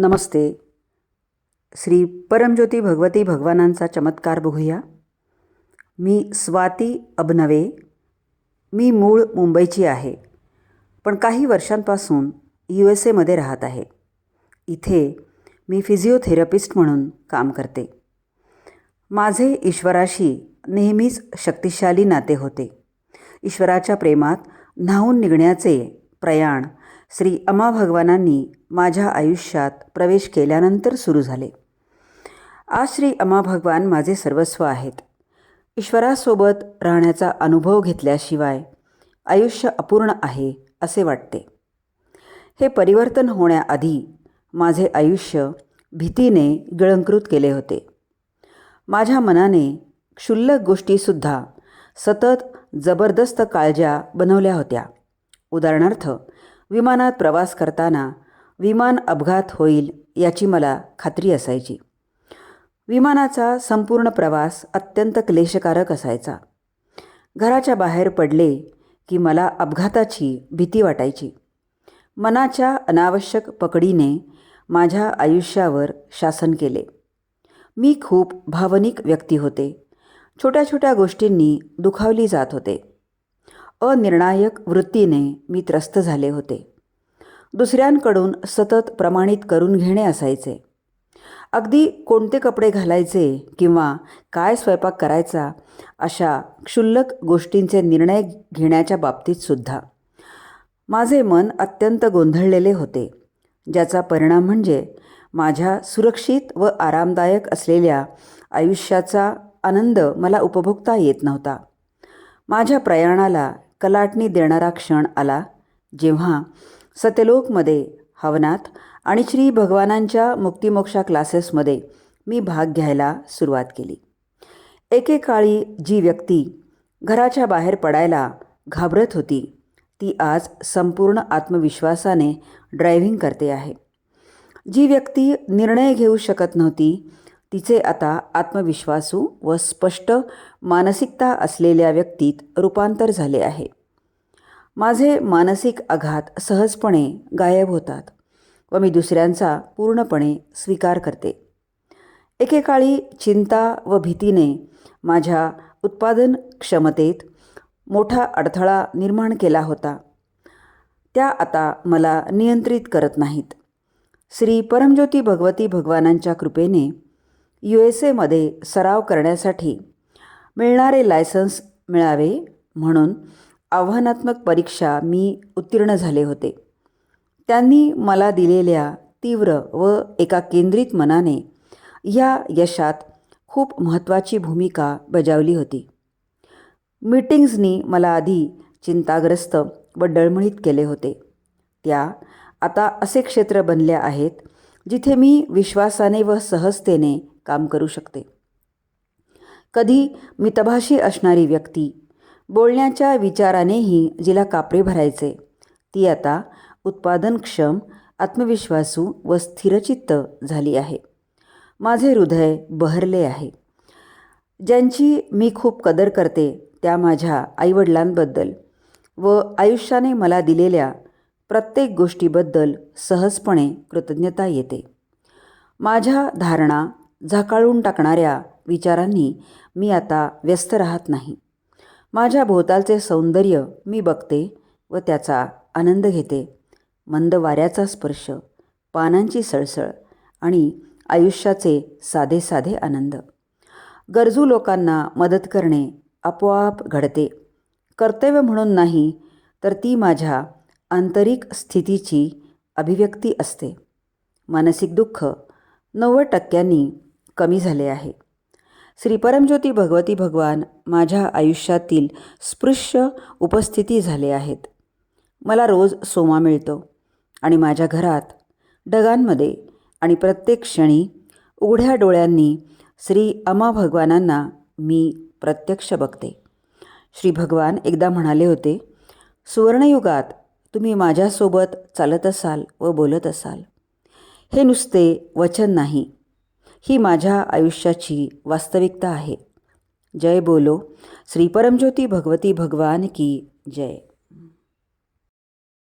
नमस्ते. श्री परमज्योती भगवती भगवानांचा चमत्कार बघूया. मी स्वाती अभनवे मी मूळ मुंबईची आहे. पण काही वर्षांपासून यू एस एमध्ये राहत आहे. इथे मी फिजिओथेरपिस्ट म्हणून काम करते. माझे ईश्वराशी नेहमीच शक्तिशाली नाते होते. ईश्वराच्या प्रेमात न्हावून निघण्याचे प्रयाण श्री अमा भगवानांनी माझ्या आयुष्यात प्रवेश केल्यानंतर सुरू झाले. आज श्री अमा भगवान माझे सर्वस्व आहेत. ईश्वरासोबत राहण्याचा अनुभव घेतल्याशिवाय आयुष्य अपूर्ण आहे असे वाटते. हे परिवर्तन होण्याआधी माझे आयुष्य भीतीने गिळंकृत केले होते. माझ्या मनाने क्षुल्लक गोष्टीसुद्धा सतत जबरदस्त काळज्या बनवल्या होत्या. उदाहरणार्थ विमानात प्रवास करताना विमान अपघात होईल याची मला खात्री असायची. विमानाचा संपूर्ण प्रवास अत्यंत क्लेशकारक असायचा. घराच्या बाहेर पडले की मला अपघाताची भीती वाटायची. मनाच्या अनावश्यक पकडीने माझ्या आयुष्यावर शासन केले. मी खूप भावनिक व्यक्ती होते. छोट्या छोट्या गोष्टींनी दुखावली जात होते. अनिर्णायक वृत्तीने मी त्रस्त झाले होते. दुसऱ्यांकडून सतत प्रमाणित करून घेणे असायचे. अगदी कोणते कपडे घालायचे किंवा काय स्वयंपाक करायचा अशा क्षुल्लक गोष्टींचे निर्णय घेण्याच्या बाबतीतसुद्धा माझे मन अत्यंत गोंधळलेले होते ज्याचा परिणाम म्हणजे माझ्या सुरक्षित व आरामदायक असलेल्या आयुष्याचा आनंद मला उपभोगता येत नव्हता. माझ्या प्रयाणाला कलाटणी देणारा क्षण आला जेव्हा सत्यलोकमध्ये हवनात आणि श्री भगवानांच्या मुक्तिमोक्षा क्लासेसमध्ये मी भाग घ्यायला सुरुवात केली. एकेकाळी जी व्यक्ती घराच्या बाहेर पडायला घाबरत होती ती आज संपूर्ण आत्मविश्वासाने ड्रायव्हिंग करते आहे. जी व्यक्ती निर्णय घेऊ शकत नव्हती तिचे आता आत्मविश्वासू व स्पष्ट मानसिकता असलेल्या व्यक्तीत रूपांतर झाले आहे. माझे मानसिक आघात सहजपणे गायब होतात व मी दुसऱ्यांचा पूर्णपणे स्वीकार करते. एकेकाळी चिंता व भीतीने माझ्या उत्पादन क्षमतेत मोठा अडथळा निर्माण केला होता. त्या आता मला नियंत्रित करत नाहीत. श्री परमज्योती भगवती भगवानांच्या कृपेने यू एस एमध्ये सराव करण्यासाठी मिळणारे लायसन्स मिळावे म्हणून आव्हानात्मक परीक्षा मी उत्तीर्ण झाले होते. त्यांनी मला दिलेल्या तीव्र व एका केंद्रित मनाने या यशात खूप महत्त्वाची भूमिका बजावली होती. मीटिंग्जनी मला आधी चिंताग्रस्त व डळमळीत केले होते. त्या आता असे क्षेत्र बनले आहेत जिथे मी विश्वासाने व सहजतेने काम करू शकते. कधी मितभाषी असणारी व्यक्ती बोलण्याच्या विचारानेही जिला कापरे भरायचे. ती आता उत्पादनक्षम आत्मविश्वासू व स्थिरचित्त झाली आहे. माझे हृदय बहरले आहे. ज्यांची मी खूप कदर करते त्या माझ्या आईवडिलांबद्दल व आयुष्याने मला दिलेल्या प्रत्येक गोष्टीबद्दल सहजपणे कृतज्ञता येते. माझ्या धारणा झाकाळून टाकणाऱ्या विचारांनी मी आता व्यस्त राहत नाही. माझ्या भोवतालचे सौंदर्य मी बघते व त्याचा आनंद घेते. मंद वाऱ्याचा स्पर्श पानांची सळसळ आणि आयुष्याचे साधे साधे आनंद. गरजू लोकांना मदत करणे आपोआप घडते. कर्तव्य म्हणून नाही तर ती माझ्या आंतरिक स्थितीची अभिव्यक्ती असते. मानसिक दुःख नव्वद टक्क्यांनी कमी झाले आहे. श्री परमज्योती भगवती भगवान माझ्या आयुष्यातील स्पृश्य उपस्थिती झाले आहेत. मला रोज सोमा मिळतो आणि माझ्या घरात ढगांमध्ये आणि प्रत्येक क्षणी उघड्या डोळ्यांनी श्री अमा भगवानांना मी प्रत्यक्ष बघते. श्री भगवान एकदा म्हणाले होते सुवर्णयुगात तुम्ही माझ्यासोबत चालत असाल व बोलत असाल. हे नुसते वचन नाही. ही माझ्या आयुष्याची वास्तविकता आहे. जय बोलो. श्री परमज्योती भगवती भगवान की जय.